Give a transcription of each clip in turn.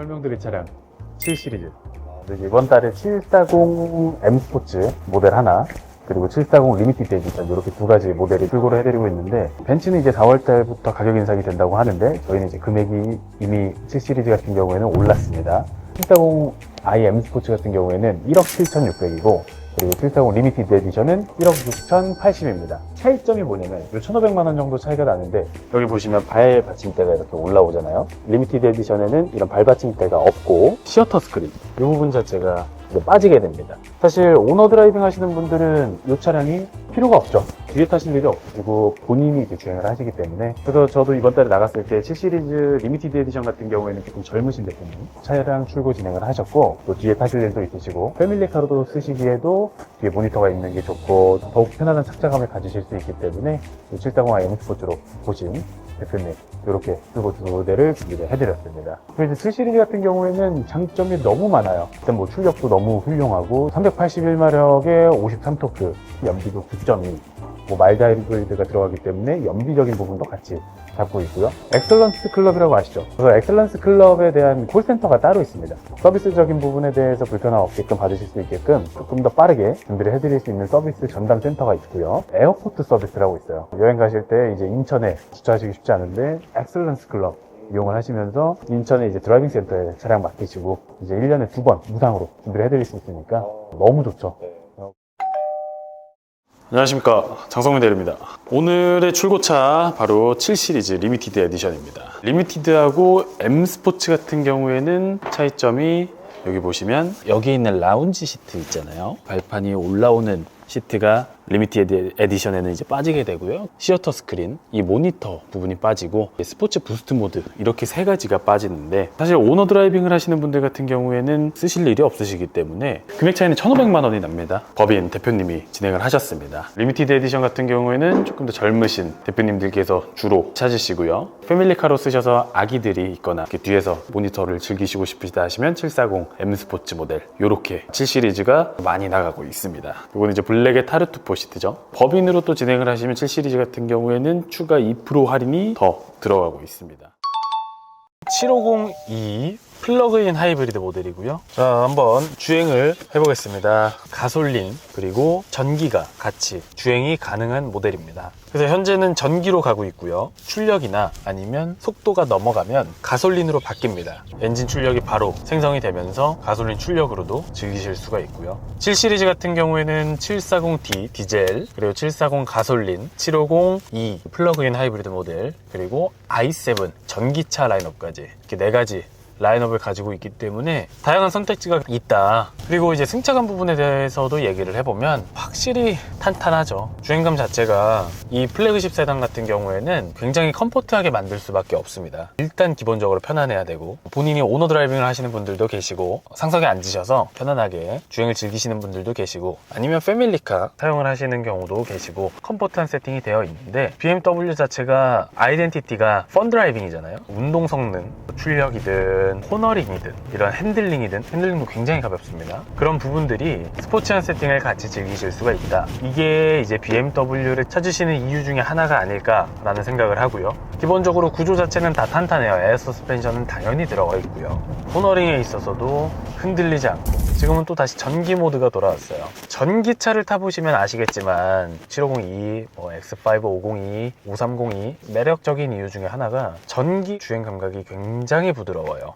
설명드릴 차량 7 시리즈. 그리고 이번 달에 740 M 스포츠 모델 하나, 그리고 740 리미티드 에디션 이렇게 두 가지 모델을 출고를 해드리고 있는데 벤츠는 이제 4월 달부터 가격 인상이 된다고 하는데 저희는 이제 금액이 이미 7 시리즈 같은 경우에는 올랐습니다. 740 IM 스포츠 같은 경우에는 1억 7,600이고 그리고 740 리미티드 에디션은 1억 6,080입니다. 차이점이 뭐냐면 요 1,500만 원 정도 차이가 나는데 여기 보시면 발 받침대가 이렇게 올라오잖아요. 리미티드 에디션에는 이런 발 받침대가 없고 시어터 스크린 이 부분 자체가 빠지게 됩니다. 사실 오너 드라이빙 하시는 분들은 이 차량이 필요가 없죠. 뒤에 타실 일이 없고 본인이 이제 주행을 하시기 때문에 그래서 저도 이번 달에 나갔을 때 7 시리즈 리미티드 에디션 같은 경우에는 조금 젊으신 대표님 차량 출고 진행을 하셨고 또 뒤에 타실 일도 있으시고 패밀리카로도 쓰시기에도 뒤에 모니터가 있는 게 좋고 더욱 편안한 착자감을 가지실 수 있기 때문에 740i M 스포츠로 보신 대표님 이렇게 두 모델을 준비를 해드렸습니다. 이제 7 시리즈 같은 경우에는 장점이 너무 많아요. 일단 뭐 출력도 너무 훌륭하고 381마력에 53토크 연비도 9.2 뭐 마일드 하이브리드가 들어가기 때문에 연비적인 부분도 같이 잡고 있고요. 엑셀런스 클럽이라고 아시죠? 그래서 엑셀런스 클럽에 대한 콜센터가 따로 있습니다. 서비스적인 부분에 대해서 불편함 없게끔 받으실 수 있게끔 조금 더 빠르게 준비를 해드릴 수 있는 서비스 전담 센터가 있고요. 에어포트 서비스라고 있어요. 여행 가실 때 이제 인천에 주차하시기 쉽지 않은데 엑셀런스 클럽 이용을 하시면서 인천에 이제 드라이빙 센터에 차량 맡기시고 이제 1년에 두 번 무상으로 준비를 해드릴 수 있으니까 너무 좋죠. 안녕하십니까. 장성민 대리입니다. 오늘의 출고차 바로 7 시리즈 리미티드 에디션입니다. 리미티드하고 M 스포츠 같은 경우에는 차이점이 여기 보시면 여기 있는 라운지 시트 있잖아요. 발판이 올라오는 시트가 리미티드 에디션에는 이제 빠지게 되고요. 시어터 스크린 이 모니터 부분이 빠지고 스포츠 부스트 모드 이렇게 세 가지가 빠지는데 사실 오너 드라이빙을 하시는 분들 같은 경우에는 쓰실 일이 없으시기 때문에 금액 차이는 1,500만 원이 납니다. 법인 대표님이 진행을 하셨습니다. 리미티드 에디션 같은 경우에는 조금 더 젊으신 대표님들께서 주로 찾으시고요. 패밀리카로 쓰셔서 아기들이 있거나 뒤에서 모니터를 즐기시고 싶으시다 하시면 740 M 스포츠 모델 이렇게 7 시리즈가 많이 나가고 있습니다. 이거는 이제 블랙 의 타르투포 시트죠? 법인으로 또 진행을 하시면 7 시리즈 같은 경우에는 추가 2% 할인이 더 들어가고 있습니다. 750E 플러그인 하이브리드 모델이고요. 자, 한번 주행을 해보겠습니다. 가솔린 그리고 전기가 같이 주행이 가능한 모델입니다. 그래서 현재는 전기로 가고 있고요. 출력이나 아니면 속도가 넘어가면 가솔린으로 바뀝니다. 엔진 출력이 바로 생성이 되면서 가솔린 출력으로도 즐기실 수가 있고요. 7 시리즈 같은 경우에는 740D 디젤, 그리고 740 가솔린, 750E 플러그인 하이브리드 모델, 그리고 i7 전기차 라인업까지 이렇게 네 가지 라인업을 가지고 있기 때문에 다양한 선택지가 있다. 그리고 이제 승차감 부분에 대해서도 얘기를 해보면 확실히 탄탄하죠. 주행감 자체가 이 플래그십 세단 같은 경우에는 굉장히 컴포트하게 만들 수밖에 없습니다. 일단 기본적으로 편안해야 되고 본인이 오너 드라이빙을 하시는 분들도 계시고 상석에 앉으셔서 편안하게 주행을 즐기시는 분들도 계시고 아니면 패밀리카 사용을 하시는 경우도 계시고 컴포트한 세팅이 되어 있는데 BMW 자체가 아이덴티티가 펀 드라이빙이잖아요. 운동 성능, 출력이든 코너링이든 이런 핸들링이든 핸들링도 굉장히 가볍습니다. 그런 부분들이 스포츠한 세팅을 같이 즐기실 수가 있다. 이게 이제 BMW를 찾으시는 이유 중에 하나가 아닐까라는 생각을 하고요. 기본적으로 구조 자체는 다 탄탄해요. 에어 서스펜션은 당연히 들어가 있고요. 코너링에 있어서도 흔들리지 않고 지금은 또 다시 전기 모드가 돌아왔어요. 전기차를 타보시면 아시겠지만 750E, 뭐 X5 502, 5302 매력적인 이유 중에 하나가 전기 주행 감각이 굉장히 부드러워요.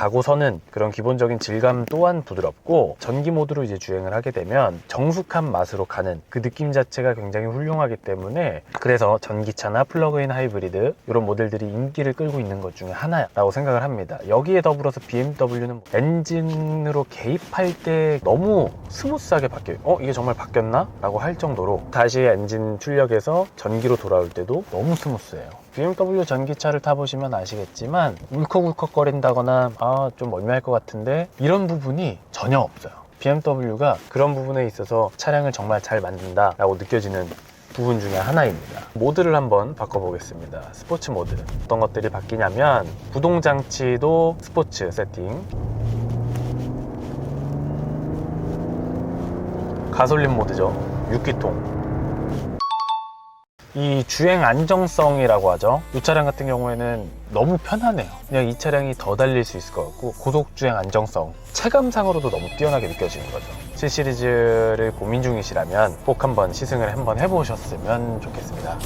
가고서는 그런 기본적인 질감 또한 부드럽고 전기 모드로 이제 주행을 하게 되면 정숙한 맛으로 가는 그 느낌 자체가 굉장히 훌륭하기 때문에 그래서 전기차나 플러그인 하이브리드 이런 모델들이 인기를 끌고 있는 것 중에 하나라고 생각을 합니다. 여기에 더불어서 BMW는 엔진으로 개입할 때 너무 스무스하게 바뀌어요. 어 이게 정말 바뀌었나? 라고 할 정도로 다시 엔진 출력에서 전기로 돌아올 때도 너무 스무스해요. BMW 전기차를 타보시면 아시겠지만 울컥울컥거린다거나 아좀 멀미할 것 같은데 이런 부분이 전혀 없어요. BMW가 그런 부분에 있어서 차량을 정말 잘 만든다라고 느껴지는 부분 중에 하나입니다. 모드를 한번 바꿔보겠습니다. 스포츠 모드. 어떤 것들이 바뀌냐면 구동 장치도 스포츠 세팅. 가솔린 모드죠. 6기통. 이 주행 안정성이라고 하죠. 이 차량 같은 경우에는 너무 편하네요. 그냥 이 차량이 더 달릴 수 있을 것 같고 고속 주행 안정성 체감상으로도 너무 뛰어나게 느껴지는 거죠. 7 시리즈를 고민 중이시라면 꼭 한번 시승을 한번 해보셨으면 좋겠습니다.